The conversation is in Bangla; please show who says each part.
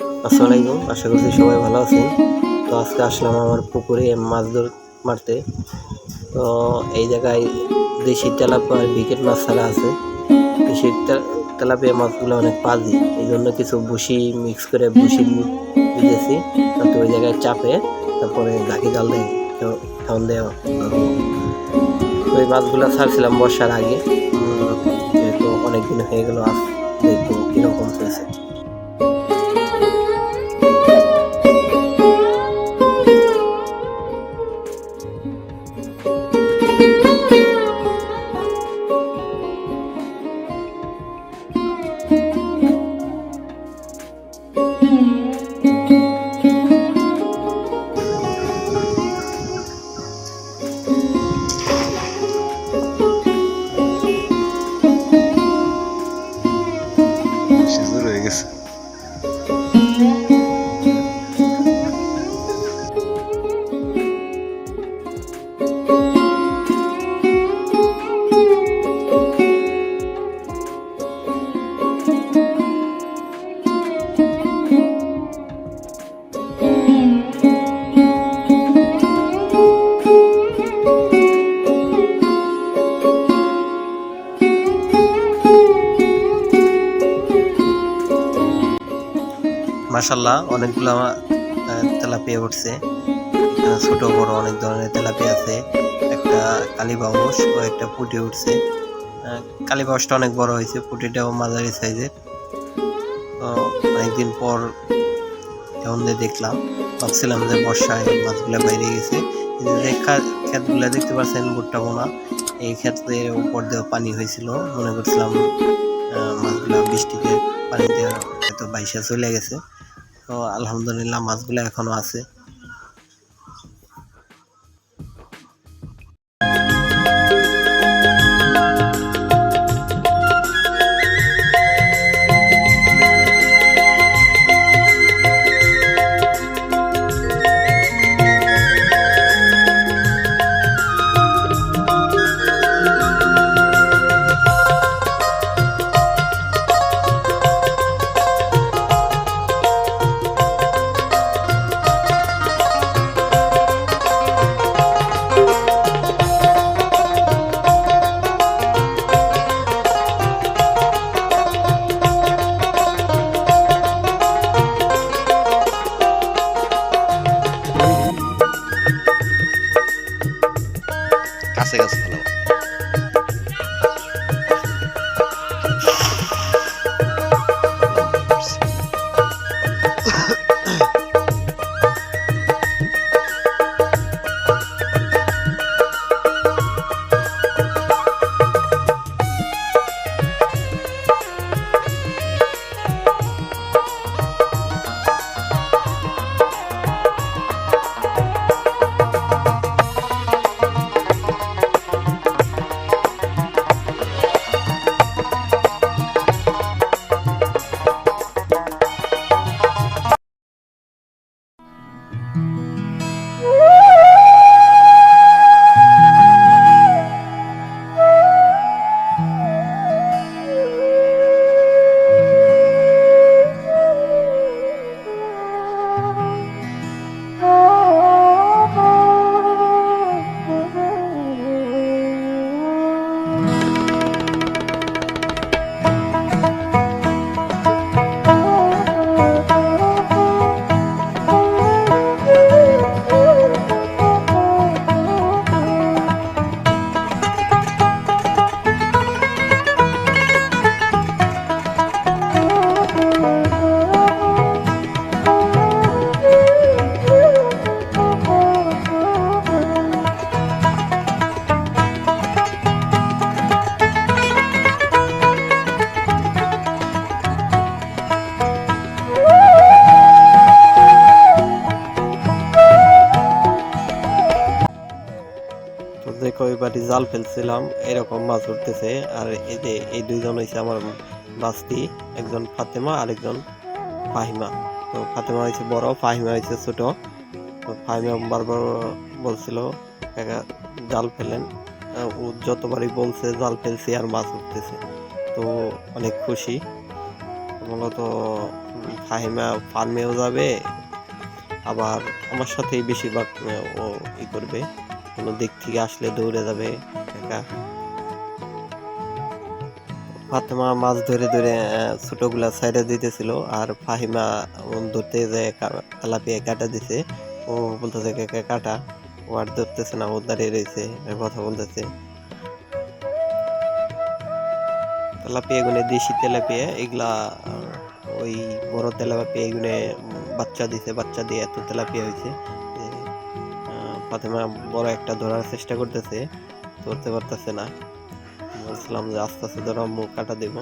Speaker 1: আসসালামু আলাইকুম, আশা করছি সবাই ভালো আছেন। তো আজকে আসলাম আমার পুকুরে মাছ ধর, মারতে। তো এই জায়গায় দেশি তেলাপিয়া আর বিকেট মাছ ছাড়া আছে। দেশি তে- তেলাপিয়া মাছগুলো অনেক পাজি, এই জন্য কিছু বুসি মিক্স করে বুসি দিতেছি। তাতে ওই জায়গায় চাপে, তারপরে গাকি জাল দিয়ে খাওয়ান দেওয়া তো এই মাছগুলো ছাড়ছিলাম বর্ষার আগে। যেহেতু অনেকদিন হয়ে গেল আজ, দেখব কীরকম হয়েছে। মাসাল্লাহ অনেকগুলো তেলাপিয়া উঠছে। ছোট, বড় অনেক ধরনের তেলাপিয়া আছে। একটা কালীবাউস ও একটা পুঁটি উঠছে। কালীবাউসটা অনেক বড় হয়েছে, পুঁটিটাও মাঝারি সাইজের। অনেকদিন পর এখন দেখলাম, ভাবছিলাম যে বর্ষায় মাছগুলো বাইরে গেছে। ক্ষেতগুলো দেখতে পাচ্ছেন, ভুট্টা বোনা, এই ক্ষেতের উপর দিয়েও পানি হয়েছিল। মনে করছিলাম মাছগুলো বৃষ্টিতে পানিতে হয়তো বাইসে চলে গেছে। তো আলহামদুলিল্লাহ মাছগুলো এখনও আছে।
Speaker 2: কাছে তো যে বাটি জাল ফেলছিলাম, এরকম মাছ উঠতেছে আর এই যে এই দুইজন হয়েছে আমার বাস্তি, একজন ফাতেমা আর একজন ফাহিমা। তো ফাতেমা হয়েছে বড়, ফাহিমা হয়েছে ছোট। তো ফাহিমা বারবার বলছিল, কাকা, জাল ফেলেন। ও যতবারই বলছে, জাল ফেলছি আর মাছ উঠতেছে তো অনেক খুশি।
Speaker 1: মূলত ফাহিমা ফার্মেও যাবে, আবার আমার সাথেই বেশিরভাগ ও ই করবে। কোনো দিক থেকে আসলে দৌড়ে যাবে ফাতেমা মাছ ধরে ধরে ছোটগুলা সাইডে দিতেছিল আর ফাহিমা ধরতে যে তেলাপিয়া কাটা দিছে। ও বলতেছে কাটা। ও আর ধরতেছে না, ও দাঁড়িয়ে রয়েছে কথা বলতেছে। তেলাপিয়া গুনে দেশি তেলাপিয়া, এগুলা, ওই বড় তেলাপিয়া এগুনে বাচ্চা দিছে, বাচ্চা দিয়ে এত তেলাপিয়া হয়েছে। ফাতেমা বড় একটা ধরার চেষ্টা করতেছে, ধরতে পারতেছে না। বলছিলাম যে আস্তে আস্তে ধরো, মুখ কাটা দেবো।